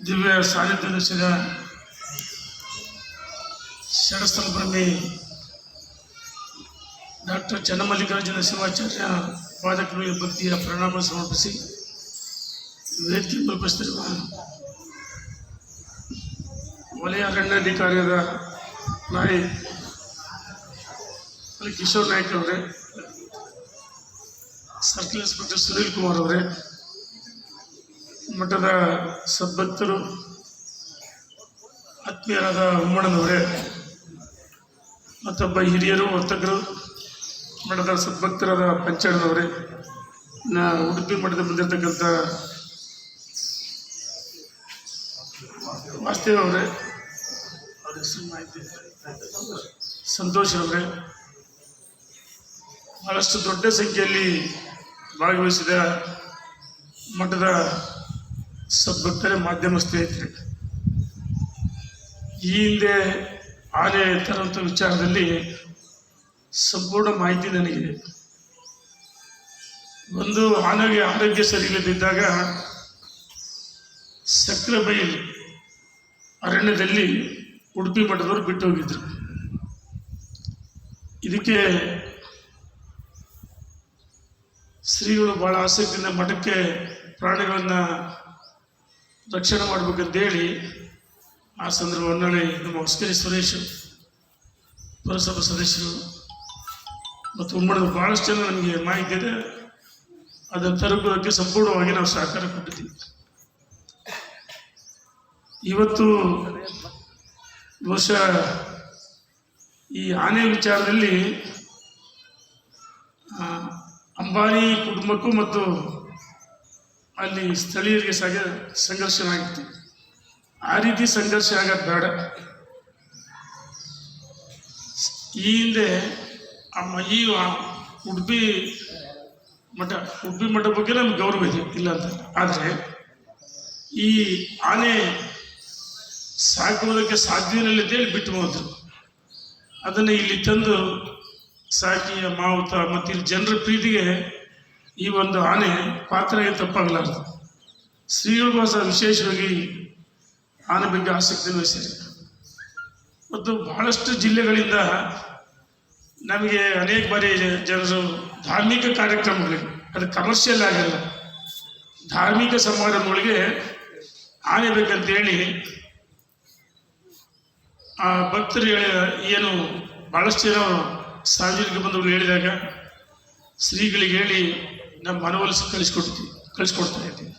ದಿವ್ಯ ಸಾನ್ನಿಧ್ಯ ನಡೆಸಿದ ಷಡಸ್ಥಲ ಬ್ರಹ್ಮಿ ಡಾಕ್ಟರ್ ಚನ್ನಮಲ್ಲಿಕಾರ್ಜುನ ಶಿವಾಚಾರ್ಯ ಪಾದಕಗಳಿಗೆ ಭಕ್ತಿಯ ಪ್ರಣಾಮ ಸಮರ್ಪಿಸಿ ವೇದಿಕೆ ಕಲ್ಪಿಸ್ತಿರುವ ವಲಯ ಅರಣ್ಯಾಧಿಕಾರಿಯಾದ ನಾಯಕ್ ಕಿಶೋರ್ ನಾಯ್ಕ್ ಅವರೇ, ಸರ್ಕಲ್ ಇನ್ಸ್ಪೆಕ್ಟರ್ ಸುನೀಲ್ ಕುಮಾರ್ ಅವರೇ ಮಠದ ಸದ್ಭಕ್ತರು ಆತ್ಮೀಯರಾದ ಉಮ್ಮಣ್ಣನವರೇ, ಮತ್ತೊಬ್ಬ ಹಿರಿಯರು, ವರ್ತಕರು, ಮಠದ ಸದ್ಭಕ್ತರಾದ ಪಂಚಾಯತ್ನವರೇ ನಾ ಉಡುಪಿ ಮಠದ ಬಂದಿರತಕ್ಕಂಥ ವಾಸ್ತವ ಅವರೇ ಅವ್ರ ಹೆಸರು ಮಾಹಿತಿ ಸಂತೋಷ್ ಅವರೇ, ಬಹಳಷ್ಟು ದೊಡ್ಡ ಸಂಖ್ಯೆಯಲ್ಲಿ ಭಾಗವಹಿಸಿದ ಮಠದ ಸದ್ಭಕ್ತರೇ ಮಾಧ್ಯಮ ಸ್ನೇಹಿತರೆ, ಈ ಹಿಂದೆ ಆನೆ ತರುವಂಥ ವಿಚಾರದಲ್ಲಿ ಸಂಪೂರ್ಣ ಮಾಹಿತಿ ನನಗಿದೆ. ಒಂದು ಆನೆಗೆ ಆರೋಗ್ಯ ಸರಿ ಇಲ್ಲದಿದ್ದಾಗ ಸಕ್ಕರೆ ಬೈಲ್ ಅರಣ್ಯದಲ್ಲಿ ಉಡುಪಿ ಮಠದವರು ಬಿಟ್ಟು ಹೋಗಿದ್ರು. ಇದಕ್ಕೆ ಶ್ರೀಗಳು ಬಹಳ ಆಸಕ್ತಿಯಿಂದ ಮಠಕ್ಕೆ ಪ್ರಾಣಿಗಳನ್ನ ರಕ್ಷಣೆ ಮಾಡಬೇಕಂತೇಳಿ ಆ ಸಂದರ್ಭ ಹೊನ್ನಾಳಿ ನಮ್ಮ ಹೊಸಕೆರೆ ಸುರೇಶ್, ಪುರಸಭಾ ಸದಸ್ಯರು ಮತ್ತು ಉಮ್ಮಡದ ಭಾಳಷ್ಟು ಜನ ನಮಗೆ ಮಾಹಿತಿ ಇದೆ. ಅದನ್ನು ತಲುಪುವುದಕ್ಕೆ ಸಂಪೂರ್ಣವಾಗಿ ನಾವು ಸಹಕಾರ ಕೊಟ್ಟಿದ್ದೀವಿ. ಇವತ್ತು ಬಹುಶಃ ಈ ಆನೆ ವಿಚಾರದಲ್ಲಿ ಅಂಬಾನಿ ಕುಟುಂಬಕ್ಕೂ ಮತ್ತು ಅಲ್ಲಿ ಸ್ಥಳೀಯರಿಗೆ ಸಾಗ ಸಂಘರ್ಷ ಆಗಿತ್ತು. ಆ ರೀತಿ ಸಂಘರ್ಷ ಆಗೋದು ಬೇಡ ಈ ಹಿಂದೆ ಅಮ್ಮ, ಈ ಉಡುಪಿ ಮಠ ಉಡುಪಿ ಮಠ ಬಗ್ಗೆ ನಮ್ಗೆ ಗೌರವ ಇದೆ, ಇಲ್ಲ ಅಂತ. ಆದರೆ ಈ ಆನೆ ಸಾಕುವುದಕ್ಕೆ ಸಾಧ್ಯವಿಲ್ಲ ಅಂತೇಳಿ ಬಿಟ್ಟು ಹೋದ್ರು. ಅದನ್ನು ಇಲ್ಲಿ ತಂದು ಸಾಕಿಯ ಮಾವುತ, ಮತ್ತು ಇಲ್ಲಿ ಜನರ ಪ್ರೀತಿಗೆ ಈ ಒಂದು ಆನೆ ಪಾತ್ರ ತಪ್ಪಾಗಲಾರದು. ಶ್ರೀಗಳು ಸಹ ವಿಶೇಷವಾಗಿ ಆನೆ ಬಗ್ಗೆ ಆಸಕ್ತಿ ವಹಿಸಿದೆ ಮತ್ತು ಬಹಳಷ್ಟು ಜಿಲ್ಲೆಗಳಿಂದ ನಮಗೆ ಅನೇಕ ಬಾರಿ ಜನರು ಧಾರ್ಮಿಕ ಕಾರ್ಯಕ್ರಮಗಳಿಗೆ, ಅದು ಕಮರ್ಷಿಯಲ್ ಆಗಿಲ್ಲ. ಧಾರ್ಮಿಕ ಸಮಾರಂಭಗಳಿಗೆ ಆನೆ ಬೇಕಂತೇಳಿ ಆ ಭಕ್ತರು ಏನು ಬಹಳಷ್ಟು ಜನ ಸಾರ್ವಜನಿಕ ಬಂಧುಗಳು ಹೇಳಿದಾಗ ಶ್ರೀಗಳಿಗೆ ಹೇಳಿ ನಮ್ಮ ಮನವೊಲಿಸಿ ಕಳಿಸ್ಕೊಡ್ತೀವಿ ಕಳಿಸ್ಕೊಡ್ತಾ ಇದ್ದೀವಿ.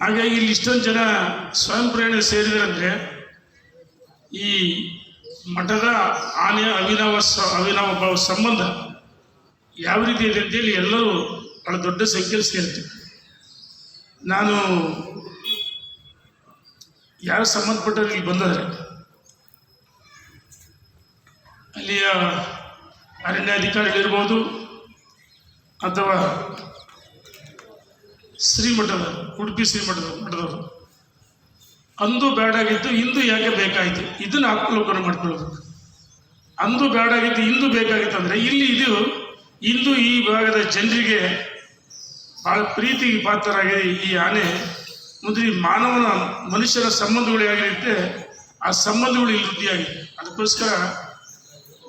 ಹಾಗಾಗಿ ಇಲ್ಲಿ ಇಷ್ಟೊಂದು ಜನ ಸ್ವಯಂ ಪ್ರೇರಣೆ ಸೇರಿದ್ರಂದ್ರೆ ಈ ಮಠದ ಆನೆ ಅವಿನವ ಸ, ಅವಿನಾವ ಭಾವ ಸಂಬಂಧ ಯಾವ ರೀತಿ ಇದೆ ಅಂತೇಳಿ ಎಲ್ಲರೂ ಬಹಳ ದೊಡ್ಡ ಸಂಖ್ಯೆಯಲ್ಲಿ ಸೇರ್ತೀವಿ. ನಾನು ಯಾರು ಸಂಬಂಧಪಟ್ಟವ್ರು ಇಲ್ಲಿ ಬಂದರೆ ಅಲ್ಲಿಯ ಅರಣ್ಯಾಧಿಕಾರಿಗಳಿರ್ಬೋದು ಅಥವಾ ಶ್ರೀಮಠದ, ಉಡುಪಿ ಶ್ರೀಮಠದ ಮಠದವರು. ಅಂದು ಬೇಡಾಗಿತ್ತು ಇಂದು ಯಾಕೆ ಬೇಕಾಯಿತು? ಇದನ್ನು ಆತ್ಮಲೋಕನ ಮಾಡ್ಕೊಳ್ಬೇಕು ಅಂದು ಬೇಡಾಗಿತ್ತು ಇಂದು ಬೇಕಾಗಿತ್ತು ಅಂದರೆ ಇಲ್ಲಿ ಇದು, ಇಂದು ಈ ಭಾಗದ ಜನರಿಗೆ ಭಾಳ ಪ್ರೀತಿಗೆ ಪಾತ್ರರಾಗಿದೆ ಈ ಆನೆ ಮುಂದೆ ಮಾನವನ ಮನುಷ್ಯರ ಸಂಬಂಧಗಳು ಹೇಗಿರುತ್ತೆ ಆ ಸಂಬಂಧಗಳು ಇಲ್ಲಿ ವೃದ್ಧಿಯಾಗಿದೆ. ಅದಕ್ಕೋಸ್ಕರ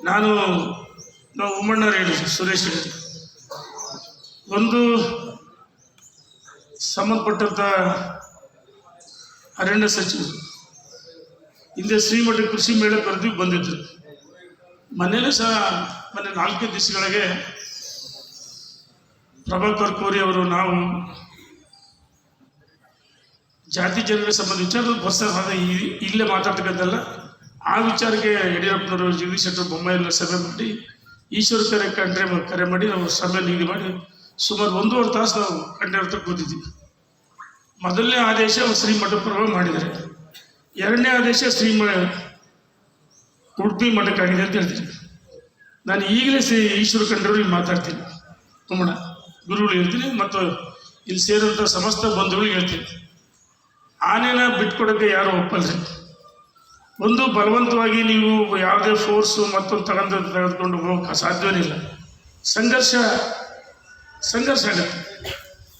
ನಾನು ನಾವು ಉಮ್ಮಣ್ಣರು ಹೇಳಿದ್ರು ಸುರೇಶ್ ಹೇಳಿದ್ರು ಒಂದು ಸಂಬಂಧಪಟ್ಟಂಥ ಅರಣ್ಯ ಸಚಿವರು ಹಿಂದೆ ಶ್ರೀಮಠ ಕೃಷಿ ಮೇಳ ಕರೆದು ಬಂದಿದ್ರು ಮನೇಲೂ ಸಹ ಮೊನ್ನೆ ನಾಲ್ಕು ದಿವಸಗಳಿಗೆ ಪ್ರಭಾಕರ್ ಕೋರಿ ಅವರು ನಾವು ಜಾತಿ ಜನರಿಗೆ ಸಂಬಂಧ ವಿಚಾರ ಈ- ಇಲ್ಲೇ ಮಾತಾಡ್ತಕ್ಕಂಥಲ್ಲ ಆ ವಿಚಾರಕ್ಕೆ ಯಡಿಯೂರಪ್ಪನವರು ಜಗದೀಶ್ ಶೆಟ್ಟರು ಬೊಮ್ಮಾಯಿಲ್ಲ ಸಭೆ ಮಾಡಿ, ಈಶ್ವರ ಕರೆ ಕಂಡ್ರೆ ಕರೆ ಮಾಡಿ ನಾವು ಸಭೆ ನಿಗದಿ ಮಾಡಿ ಸುಮಾರು ಒಂದೂವರೆ ತಾಸು ನಾವು ಕಂಡ್ರೆ ಹತ್ರ ಮೊದಲನೇ ಆದೇಶ ಶ್ರೀ ಪರ್ವ ಮಾಡಿದ್ದಾರೆ. ಎರಡನೇ ಆದೇಶ ಶ್ರೀ ಉಡುಪಿ ಮಠಕ್ಕಾಗಿದೆ ಅಂತ ಹೇಳ್ತೀನಿ. ನಾನು ಈಗಲೇ ಶ್ರೀ ಈಶ್ವರ ಕಂಡ್ರವ್ರಿಗೆ ಮಾತಾಡ್ತೀನಿ. ಕುಮ್ಮಣ ಗುರುಗಳು ಹೇಳ್ತೀನಿ ಮತ್ತು ಇಲ್ಲಿ ಸೇರಿದಂಥ ಸಮಸ್ತ ಬಂಧುಗಳಿಗೆ ಹೇಳ್ತೀನಿ. ಆನೆನ ಬಿಟ್ಕೊಡೋಕ್ಕೆ ಯಾರು ಒಪ್ಪಲ್ರಿ. ಒಂದು ಬಲವಂತವಾಗಿ ನೀವು ಯಾವುದೇ ಫೋರ್ಸು ಮತ್ತೊಂದು ತಗೊಂಡು ತೆಗೆದುಕೊಂಡು ಹೋಗೋಕೆ ಸಾಧ್ಯವೇ ಇಲ್ಲ. ಸಂಘರ್ಷ ಸಂಘರ್ಷ ಆಗುತ್ತೆ.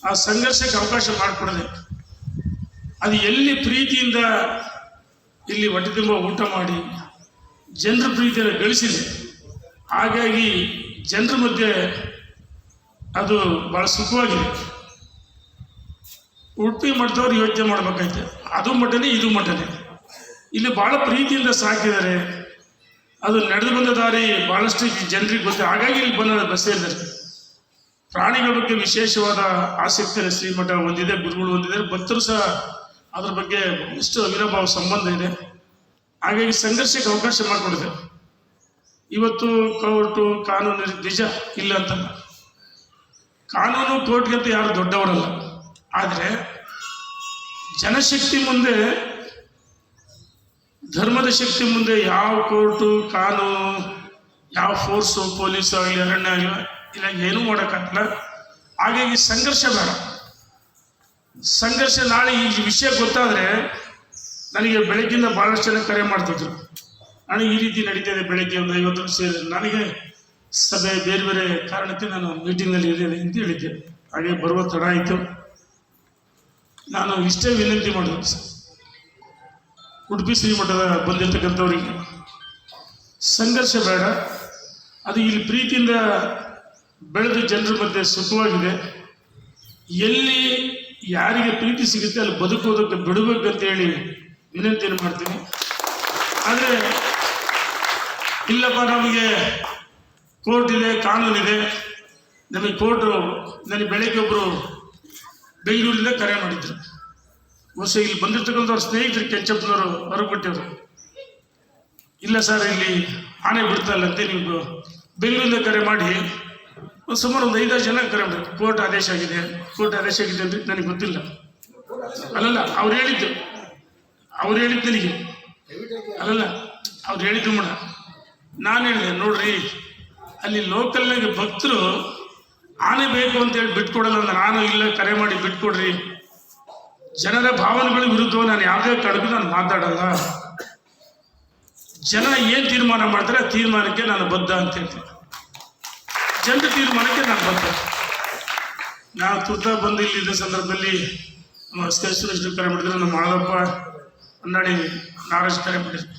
ಆ ಸಂಘರ್ಷಕ್ಕೆ ಅವಕಾಶ ಮಾಡಿಕೊಡದೆ ಅದು ಎಲ್ಲಿ ಪ್ರೀತಿಯಿಂದ ಇಲ್ಲಿ ಹೊಟ್ಟೆ ತುಂಬ ಊಟ ಮಾಡಿ ಜನರ ಪ್ರೀತಿಯನ್ನು ಗಳಿಸಿದೆ. ಹಾಗಾಗಿ ಜನರ ಮಧ್ಯೆ ಅದು ಭಾಳ ಸುಖವಾಗಿದೆ. ಉಡುಪಿ ಮಠದವ್ರು ಯೋಚನೆ ಮಾಡ್ಬೇಕಾಯ್ತು. ಅದು ಮಠನೇ, ಇದು ಮಠನೇ. ಇಲ್ಲಿ ಭಾಳ ಪ್ರೀತಿಯಿಂದ ಸಾಕಿದ್ದಾರೆ. ಅದು ನಡೆದು ಬಂದ ದಾರಿ ಭಾಳಷ್ಟು ಜನರಿಗೆ ಗೊತ್ತೆ. ಹಾಗಾಗಿ ಇಲ್ಲಿ ಬಂದ ಬಸ್ ಸೇರಿದ್ದಾರೆ ಪ್ರಾಣಿಗಳ ಬಗ್ಗೆ ವಿಶೇಷವಾದ ಆಸಕ್ತಿಯನ್ನು ಶ್ರೀಮಠ ಹೊಂದಿದೆ ಗುರುಗಳು ಹೊಂದಿದೆ ಭಕ್ತರು ಸಹ ಅದ್ರ ಬಗ್ಗೆ ಬಹಳಷ್ಟು ಅವಿರಭಾವ ಸಂಬಂಧ ಇದೆ. ಹಾಗಾಗಿ ಸಂಘರ್ಷಕ್ಕೆ ಅವಕಾಶ ಮಾಡಿಕೊಡಿದೆ ಇವತ್ತು ಕೋರ್ಟು ಕಾನೂನು ನಿಜ ಇಲ್ಲ ಅಂತಲ್ಲ. ಕಾನೂನು ಕೋರ್ಟ್ಗಿಂತ ಯಾರು ದೊಡ್ಡವರಲ್ಲ. ಆದರೆ ಜನಶಕ್ತಿ ಮುಂದೆ, ಧರ್ಮದ ಶಕ್ತಿ ಮುಂದೆ ಯಾವ ಕೋರ್ಟು, ಕಾನೂನು, ಯಾವ ಫೋರ್ಸು, ಪೊಲೀಸ್ ಆಗಲಿ, ಅರಣ್ಯ ಆಗಲಿ ಇಲ್ಲ, ಏನೂ ಮಾಡೋಕ್ಕಾಗಲ್ಲ ಹಾಗಾಗಿ ಸಂಘರ್ಷ ಬೇಡ. ಸಂಘರ್ಷ ನಾಳೆ ಈ ವಿಷಯ ಗೊತ್ತಾದರೆ ನನಗೆ ಬೆಳಗ್ಗಿಂದ ಭಾಳಷ್ಟು ಜನ ಕರೆ ಮಾಡ್ತಿದ್ರು. ನಾನು ಈ ರೀತಿ ನಡೀತಾ ಬೆಳಗ್ಗೆ ಒಂದು ಐವತ್ತು ನಿಮಿಷ ನನಗೆ ಸಭೆ ಬೇರೆ ಬೇರೆ ಕಾರಣಕ್ಕೆ ನಾನು ಮೀಟಿಂಗ್ನಲ್ಲಿ ಇರಲಿಲ್ಲ ಅಂತ ಹೇಳಿದ್ದೆ. ಹಾಗೆ ಬರುವ ತಡ ಆಯಿತು. ನಾನು ಇಷ್ಟೇ ವಿನಂತಿ ಮಾಡೋದು. ಸರ್ ಉಡುಪಿ ಶ್ರೀಮಠದ ಬಂದಿರತಕ್ಕಂಥವ್ರಿಗೆ. ಸಂಘರ್ಷ ಬೇಡ. ಅದು ಇಲ್ಲಿ ಪ್ರೀತಿಯಿಂದ ಬೆಳೆದು ಜನರ ಮಧ್ಯೆ ಸುಖವಾಗಿದೆ. ಎಲ್ಲಿ ಯಾರಿಗೆ ಪ್ರೀತಿ ಸಿಗುತ್ತೆ ಅಲ್ಲಿ ಬದುಕೋದಕ್ಕೆ ಬಿಡಬೇಕಂತ ಹೇಳಿ ವಿನಂತಿಯನ್ನು ಮಾಡ್ತೀನಿ. ಆದರೆ, ಇಲ್ಲಪ್ಪ, ನಮಗೆ ಕೋರ್ಟ್ ಇದೆ ಕಾನೂನಿದೆ ನಮಗೆ ಕೋರ್ಟು, ನನಗೆ ಬೆಳಗ್ಗೆ ಒಬ್ಬರು ಬೆಂಗಳೂರಿಂದ ಕರೆ ಮಾಡಿದ್ರು. ವರ್ಷ ಇಲ್ಲಿ ಬಂದಿರ್ತಕ್ಕಂಥವ್ರ ಸ್ನೇಹಿತರು ಕೆಂಚಪ್ಪನವರು ಹೊರಬಿಟ್ಟವರು ಇಲ್ಲ ಸರ್, ಇಲ್ಲಿ ಆನೆ ಬಿಡ್ತಾ ಇಲ್ಲಂತೆ ನೀವು ಬೆಂಗಳೂರಿಂದ ಕರೆ ಮಾಡಿ ಒಂದು ಸುಮಾರು ಒಂದು ಐದಾರು ಜನ ಕರೆ ಮಾಡಿ ಕೋರ್ಟ್ ಆದೇಶ ಆಗಿದೆ, ಕೋರ್ಟ್ ಆದೇಶ ಆಗಿದೆ ಅಂದ್ರೆ ನನಗೆ ಗೊತ್ತಿಲ್ಲ. ಅಲ್ಲಲ್ಲ, ಅವ್ರು ಹೇಳಿದ್ದು. ಅವ್ರು ಹೇಳಿದ್ದು ನನಗೆ. ಅಲ್ಲಲ್ಲ, ಅವ್ರು ಹೇಳಿದ್ದು ಮೇಡ ನಾನು ಹೇಳಿದೆ, ನೋಡ್ರಿ, ಅಲ್ಲಿ ಲೋಕಲ್ನಾಗ ಭಕ್ತರು ಆನೆ ಬೇಕು ಅಂತ ಹೇಳಿ ಬಿಟ್ಕೊಡಲ್ಲ ಅಂದ್ರೆ ನಾನು ಇಲ್ಲ, ಕರೆ ಮಾಡಿ ಬಿಟ್ಕೊಡ್ರಿ ಜನರ ಭಾವನೆಗಳ ವಿರುದ್ಧ ನಾನು ಯಾವುದೇ ಕಡೆಗೂ ನಾನು ಮಾತಾಡಲ್ಲ. ಜನ ಏನು ತೀರ್ಮಾನ ಮಾಡ್ತಾರೆ, ಆ ತೀರ್ಮಾನಕ್ಕೆ ನಾನು ಬದ್ಧ ಅಂತ ಹೇಳ್ತೀನಿ. ಜನರ ತೀರ್ಮಾನಕ್ಕೆ ನಾನು ಬರ್ತೇನೆ. ನಾನು ತುರ್ತ ಬಂದು ಇಲ್ಲಿ ಇದ್ದ ಸಂದರ್ಭದಲ್ಲಿ ನಮ್ಮ ಸ್ಕೇಶ್ವರೇಶ್ವರ ಕರೆ ಮಾಡಿದ್ರು. ನಮ್ಮ ಮಾಳಪ್ಪ ಅನ್ನಾಡಿ ನಾಗರಾಜ್ ಕರೆ ಮಾಡಿದ್ರು.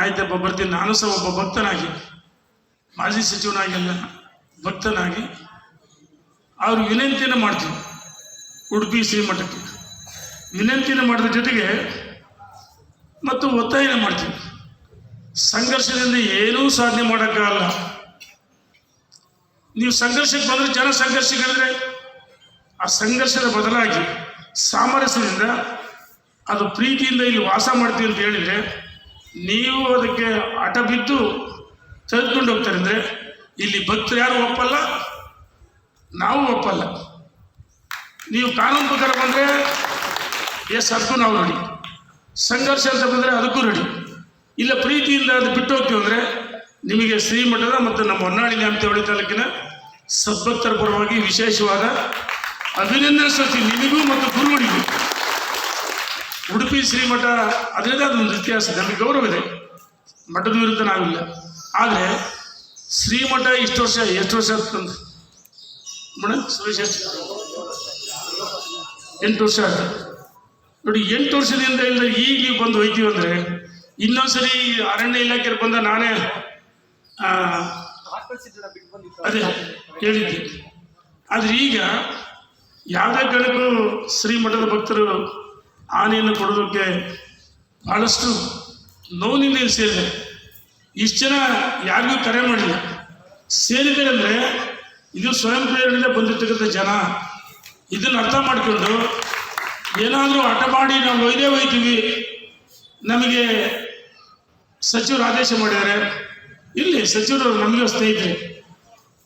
ಆಯ್ತಪ್ಪ ಬರ್ತೀನಿ. ನಾನು ಸಹ ಒಬ್ಬ ಭಕ್ತನಾಗಿ, ಮಾಜಿ ಸಚಿವನಾಗಿಲ್ಲ, ಭಕ್ತನಾಗಿ ಅವ್ರ ವಿನಂತಿಯನ್ನು ಮಾಡ್ತೀವಿ ಉಡುಪಿ ಶ್ರೀಮಠಕ್ಕೆ ವಿನಂತಿಯನ್ನು ಮಾಡಿದ ಜೊತೆಗೆ ಮತ್ತು ಒತ್ತಾಯನ ಮಾಡ್ತೀವಿ ಸಂಘರ್ಷದಿಂದ ಏನೂ ಸಾಧನೆ ಮಾಡೋಕ್ಕಾಗಲ್ಲ. ನೀವು ಸಂಘರ್ಷಕ್ಕೆ ಬಂದರೆ ಜನ ಸಂಘರ್ಷಗಳಿದ್ರೆ ಆ ಸಂಘರ್ಷದ ಬದಲಾಗಿ ಸಾಮರಸ್ಯದಿಂದ ಅದು ಪ್ರೀತಿಯಿಂದ ಇಲ್ಲಿ ವಾಸ ಮಾಡ್ತೀವಿ ಅಂತ ಹೇಳಿದರೆ, ನೀವು ಅದಕ್ಕೆ ಹಠ ಬಿದ್ದು ತೆಗೆದುಕೊಂಡು ಹೋಗ್ತಾರೆ ಅಂದರೆ, ಇಲ್ಲಿ ಭಕ್ತರು ಯಾರು ಒಪ್ಪಲ್ಲ? ನಾವು ಒಪ್ಪಲ್ಲ. ನೀವು ಕಾನೂನು ಪ್ರಕಾರ ಬಂದರೆ, ಎಸ್ ಅದಕ್ಕೂ ನಾವು ರೆಡಿ. ಸಂಘರ್ಷ ಅಂತ ಬಂದರೆ ಅದಕ್ಕೂ ರೆಡಿ. ಇಲ್ಲ ಪ್ರೀತಿಯಿಂದ ಅದು ಬಿಟ್ಟು ಹೋಗ್ತೀವಿ ಅಂದರೆ, ನಿಮಗೆ ಶ್ರೀಮಠದ ಮತ್ತು ನಮ್ಮ ಹೊನ್ನಾಳಿ ನ್ಯಾಮತಿ ತಾಲೂಕಿನ ಸದ್ಭಕ್ತರ ಪರವಾಗಿ ವಿಶೇಷವಾದ ಅಭಿನಂದನೆ ಸಲ್ಲಿಸಿ ನಿಮಗೂ ಮತ್ತು ಗುರುಗಳಿಗೂ. ಉಡುಪಿ ಶ್ರೀಮಠ ಅದರದೇ ಆದ ಒಂದು ಇತಿಹಾಸ ನಮಗೆ ಗೌರವ ಇದೆ. ಮಠದ ವಿರುದ್ಧ ನಾವಿಲ್ಲ. ಆದರೆ ಶ್ರೀಮಠ ಇಷ್ಟು ವರ್ಷ, ಎಷ್ಟು ವರ್ಷ ಆಗ್ತಂದ್ರೆ ಮೇಡಮ್ ಸುರೇಶ್ ಎಂಟು ವರ್ಷ ಆಯ್ತು. ನೋಡಿ, ಎಂಟು ವರ್ಷದಿಂದ ಇಲ್ಲ ಈಗ ನೀವು ಬಂದು ಹೋಯ್ತೀವಿ ಅಂದರೆ ಇನ್ನೊಂದ್ಸರಿ ಅರಣ್ಯ ಇಲಾಖೆಯಲ್ಲಿ ಬಂದ ನಾನೇ ಅದೇ ಹೇಳಿದ್ದೆ ಆದರೆ ಈಗ ಯಾವುದೇ ಕಾರಣಕ್ಕೂ ಶ್ರೀಮಠದ ಭಕ್ತರು ಆನೆಯನ್ನು ಕೊಡೋದಕ್ಕೆ ಬಹಳಷ್ಟು ನೋವಿನಿಂದ ಸೇರಿದೆ. ಇಷ್ಟು ಜನ ಯಾರಿಗೂ ಕರೆ ಮಾಡಿಲ್ಲ. ಸೇರಿದೆ ಅಂದರೆ ಇದು ಸ್ವಯಂ ಪ್ರೇರಣೆಯಿಂದ ಬಂದಿರ್ತಕ್ಕಂಥ ಜನ. ಇದನ್ನು ಅರ್ಥ ಮಾಡಿಕೊಂಡು ಏನಾದರೂ ಹಠ ಮಾಡಿ ನಾವು ಒಯ್ದೇ ಒಯ್ತೀವಿ. ನಮಗೆ ಸಚಿವರು ಆದೇಶ ಮಾಡಿದ್ದಾರೆ. ಇಲ್ಲಿ ಸಚಿವರು ನಮಗೆ ಸ್ನೇಹಿತರೆ,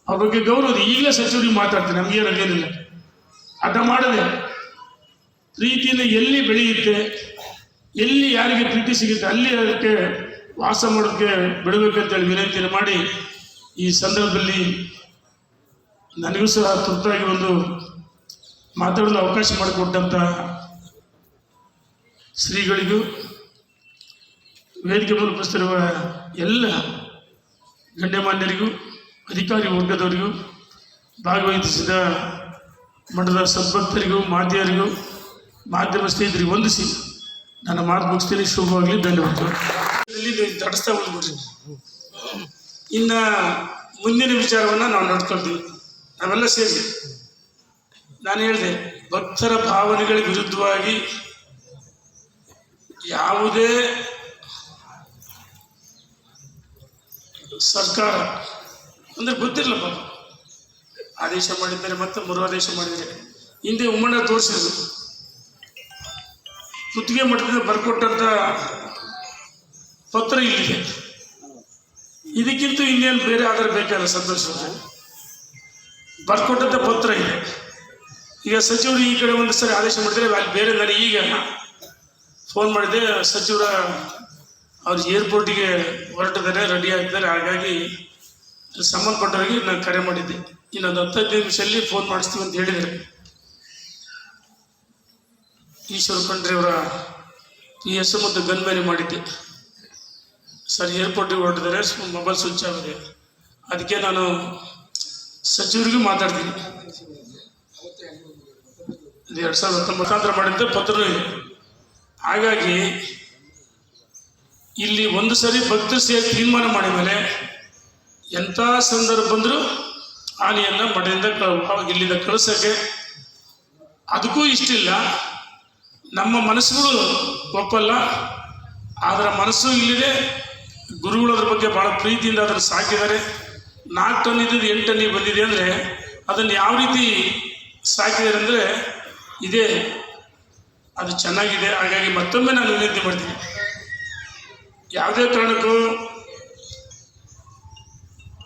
ಅವ್ರ ಬಗ್ಗೆ ಗೌರವ ಈಗಲೇ ಸಚಿವರಿಗೆ ಮಾತಾಡ್ತೀನಿ ನಮಗೇನು ಅದೇನಿಲ್ಲ ಹಠ ಮಾಡದೆ, ಪ್ರೀತಿಯಿಂದ ಎಲ್ಲಿ ಬೆಳೆಯುತ್ತೆ, ಎಲ್ಲಿ ಯಾರಿಗೆ ಪ್ರೀತಿ ಸಿಗುತ್ತೆ, ಅಲ್ಲಿ ಅದಕ್ಕೆ ವಾಸ ಮಾಡೋಕ್ಕೆ ಬಿಡಬೇಕಂತೇಳಿ ವಿನಂತಿಯನ್ನು ಮಾಡಿ, ಈ ಸಂದರ್ಭದಲ್ಲಿ ನನಗೂ ಸಹ ತುರ್ತಾಗಿ ಒಂದು ಮಾತಾಡಲು ಅವಕಾಶ ಮಾಡಿಕೊಟ್ಟಂಥ ಶ್ರೀಗಳಿಗೂ, ವೇದಿಕೆ ಮೇಲೆ ಎಲ್ಲ ಗಣ್ಯಮಾನ್ಯರಿಗೂ ಅಧಿಕಾರಿ ವರ್ಗದವರಿಗೂ, ಭಾಗವಹಿಸಿದ ಮಠದ ಸದ್ಭಕ್ತರಿಗೂ ಮಾತೆಯರಿಗೂ ಮಾಧ್ಯಮ ಸ್ನೇಹಿತರಿಗೆ ವಂದಿಸಿ ನನ್ನ ಮಾತು ಮುಗಿಸ್ತೀನಿ. ಶುಭವಾಗಲಿ, ಧನ್ಯವಾದಗಳು. ಬಂದ್ಬಿಡ್ರಿ ತಡಿಸ್ತಾ ಬಂದ್ಬಿಟ್ರಿ ಇನ್ನು ಮುಂದಿನ ವಿಚಾರವನ್ನು ನಾವು ನೋಡ್ಕೊಳ್ತೀವಿ. ನಾವೆಲ್ಲ ಸೇರಿ. ನಾನು ಹೇಳಿದೆ, ಭಕ್ತರ ಭಾವನೆಗಳ ವಿರುದ್ಧವಾಗಿ ಯಾವುದೇ ಸರ್ಕಾರ. ಅಂದರೆ ಗೊತ್ತಿರಲ್ಲ ಪಾಪ ಆದೇಶ ಮಾಡಿದ್ದಾರೆ ಮತ್ತೆ ಮರು ಆದೇಶ ಮಾಡಿದ್ದಾರೆ. ಹಿಂದೆ ಉಮ್ಮಣ್ಣ ತೋರಿಸಿದ್ರು. ಕುತ್ತಿಗೆ ಮಠದಿಂದ ಬರ್ಕೊಟ್ಟಂತ ಪತ್ರ ಇಲ್ಲಿದೆ. ಇದಕ್ಕಿಂತ ಇನ್ನೇನು ಬೇರೆ ಆಧಾರ ಬೇಕಲ್ಲ ಸಂತೋಷ ಬರ್ಕೊಟ್ಟಂತ ಪತ್ರ ಇದೆ. ಈಗ ಸಚಿವರು ಈ ಕಡೆ ಒಂದು ಸರಿ ಆದೇಶ ಮಾಡಿದ್ರೆ ಅಲ್ಲಿ ಬೇರೆ ನಾನು ಈಗ ಫೋನ್ ಮಾಡಿದೆ ಸಚಿವರ ಅವ್ರು ಏರ್ಪೋರ್ಟಿಗೆ ಹೊರಟಿದ್ದಾರೆ ರೆಡಿ ಆಗಿದ್ದಾರೆ ಹಾಗಾಗಿ ಸಂಬಂಧಪಟ್ಟವರಿಗೆ ನಾನು ಕರೆ ಮಾಡಿದ್ದೆ. ಇನ್ನೊಂದು ಹತ್ತೈದು ನಿಮಿಷದಲ್ಲಿ ಫೋನ್ ಮಾಡಿಸ್ತೀವಿ ಅಂತ ಹೇಳಿದರು ಈಶ್ವರ ಖಂಡ್ರೆ ಅವರ ಈ ಹೆಸರು ಮತ್ತು ಗನ್ಮೇರಿ ಮಾಡಿದ್ದೆ. ಸರ್, ಏರ್ಪೋರ್ಟಿಗೆ ಹೊರಟಿದ್ದಾರೆ ಮೊಬೈಲ್ ಸ್ವಿಚ್ ಆಗಿದೆ. ಅದಕ್ಕೆ ನಾನು ಸಚಿವರಿಗೂ ಮಾತಾಡ್ತೀನಿ. ಎರಡು ಸಾವಿರದ ಮುಖಾಂತರ ಮಾಡಿದ್ದೆ ಪತ್ರ ಹಾಗಾಗಿ ಇಲ್ಲಿ ಒಂದು ಸರಿ ಭಕ್ತರು ಸೇರಿ ತೀರ್ಮಾನ ಮಾಡಿದ ಮೇಲೆ ಎಂಥ ಸಂದರ್ಭ ಬಂದರೂ ಆನೆಯನ್ನು ಮಠದಿಂದ ಇಲ್ಲಿಂದ ಕಳಿಸೋಕ್ಕೆ. ಅದಕ್ಕೂ ಇಷ್ಟಿಲ್ಲ. ನಮ್ಮ ಮನಸ್ಸುಗಳು ಒಪ್ಪಲ್ಲ. ಅದರ ಮನಸ್ಸು ಇಲ್ಲಿದೆ. ಗುರುಗಳು ಬಗ್ಗೆ ಭಾಳ ಪ್ರೀತಿಯಿಂದ ಅದನ್ನು ಸಾಕಿದ್ದಾರೆ. ನಾಲ್ಕು ಟನ್ ಇದ್ದಿದ್ದು ಎಂಟು ಟನ್ನಿಗೆ ಬಂದಿದೆ ಅಂದರೆ ಅದನ್ನು ಯಾವ ರೀತಿ ಸಾಕಿದ್ದಾರೆ ಅಂದರೆ ಇದೇ. ಅದು ಚೆನ್ನಾಗಿದೆ. ಹಾಗಾಗಿ ಮತ್ತೊಮ್ಮೆ ನಾನು ವಿನಂತಿ ಮಾಡ್ತೀನಿ. ಯಾವುದೇ ಕಾರಣಕ್ಕೂ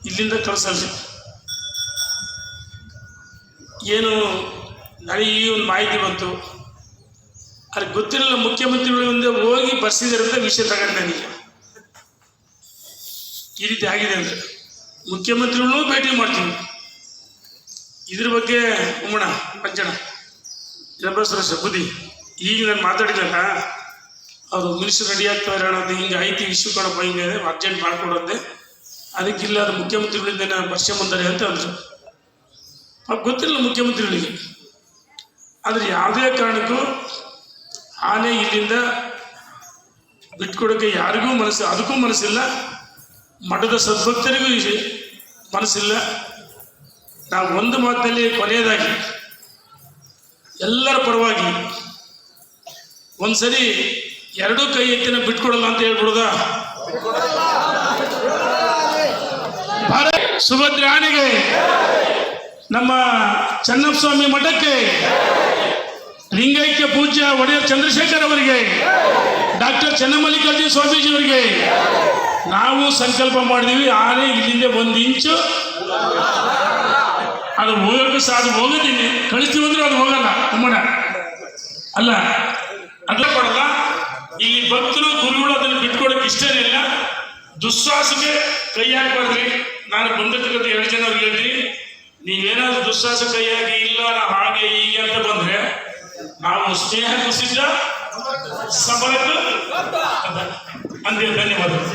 ಇಲ್ಲಿಂದ ಕಳಿಸಲ್ಲ ಏನು ನನಗೆ ಈ ಒಂದು ಮಾಹಿತಿ ಬಂತು. ಅಲ್ಲಿ ಗೊತ್ತಿರಲಿಲ್ಲ, ಮುಖ್ಯಮಂತ್ರಿಗಳು ಮುಂದೆ ಹೋಗಿ ಬರ್ಸಿದ್ದಾರೆ ಅಂತ ವಿಷಯ ತಗೊಂಡು ನನಗೆ ಈ ರೀತಿ ಆಗಿದೆ ಅಂದರೆ ಮುಖ್ಯಮಂತ್ರಿಗಳನ್ನೂ ಭೇಟಿ ಮಾಡ್ತೀನಿ ಇದ್ರ ಬಗ್ಗೆ ಉಮ್ಮಣ ಪಂಚಣ ಬುದ್ಧಿ, ಈಗ ನಾನು ಮಾತಾಡಿದಾಗ ಅವರು ಮನುಷ್ಯ ರೆಡಿ ಆಗ್ತಾರೆ ಅನ್ನೋದು ಹಿಂಗೆ ಐತಿ ಇಶ್ಯೂ ಕಣಪ್ಪ ಹಿಂಗೆ ಅರ್ಜೆಂಟ್ ಮಾಡ್ಕೊಡೋದೆ. ಅದಕ್ಕಿಲ್ಲ ಅದು ಮುಖ್ಯಮಂತ್ರಿಗಳಿಂದ ಬರ್ಸ್ಕೊಂಬಂದಾರೆ ಅಂತ ಅಂದರು. ಗೊತ್ತಿಲ್ಲ ಮುಖ್ಯಮಂತ್ರಿಗಳಿಗೆ. ಆದರೆ ಯಾವುದೇ ಕಾರಣಕ್ಕೂ ಆನೆ ಇಲ್ಲಿಂದ ಬಿಟ್ಕೊಡೋಕ್ಕೆ ಯಾರಿಗೂ ಮನಸ್ಸು, ಅದಕ್ಕೂ ಮನಸ್ಸಿಲ್ಲ. ಮಠದ ಸದ್ಭಕ್ತರಿಗೂ ಮನಸ್ಸಿಲ್ಲ. ನಾವು ಒಂದು ಮಾತಿನಲ್ಲಿ ಕೊನೆಯದಾಗಿ, ಎಲ್ಲರ ಪರವಾಗಿ ಒಂದ್ಸರಿ ಎರಡೂ ಕೈ ಎತ್ತಿನ ಬಿಟ್ಕೊಡಲ್ಲ ಅಂತ ಹೇಳ್ಬಿಡುದ? ಆನೆಗೆ ನಮ್ಮ ಚನ್ನಪ್ಪಸ್ವಾಮಿ ಮಠಕ್ಕೆ ಲಿಂಗೈಕ್ಯ ಪೂಜ್ಯ ಒಡೆಯರ್ ಚಂದ್ರಶೇಖರ್ ಅವರಿಗೆ, ಡಾಕ್ಟರ್ ಚನ್ನಮಲ್ಲಿಕಾರ್ಜುನ ಸ್ವಾಮೀಜಿ ಅವರಿಗೆ ನಾವು ಸಂಕಲ್ಪ ಮಾಡಿದೀವಿ. ಆನೆ ಇಲ್ಲಿಂದ ಒಂದು ಇಂಚು. ಅದು ಹೋಗೋಕೆ ಸಹ ಅದು ಹೋಗೋದಿಲ್ಲ ಕಳಿಸ್ತೀವಿ ಅಂದ್ರೆ ಅದು ಹೋಗಲ್ಲ ಅಮ್ಮಣ್ಣ. ಅಲ್ಲ ಅದ ಕೊಡಲ್ಲ? ಈ ಭಕ್ತರು ಗುರುಗಳು ಅದನ್ನು ಬಿಟ್ಕೊಳಕ್ ಇಷ್ಟನೇ ಇಲ್ಲ. ದುಸ್ಸಾಹಸಕ್ಕೆ ಕೈ ಹಾಕ್ಬಾರ್ದ್ರಿ. ನಾನು ಬಂದಿರ್ತಕ್ಕಂಥ ಎರಡು ಜನ ಹೇಳ್ತೀನಿ. ನೀವೇನಾದ್ರೂ ದುಸ್ಸಾಹಸ ಕೈ ಹಾಕಿ ಇಲ್ಲ ಹಾಗೆ ಹೀಗೆ ಅಂತ ಬಂದ್ರೆ ನಾವು ಸ್ನೇಹ ಕುಸಿದ್ದ ಸಬಲಕ್ಕೂ ಅಂದೇ ಧನ್ಯವಾದಗಳು.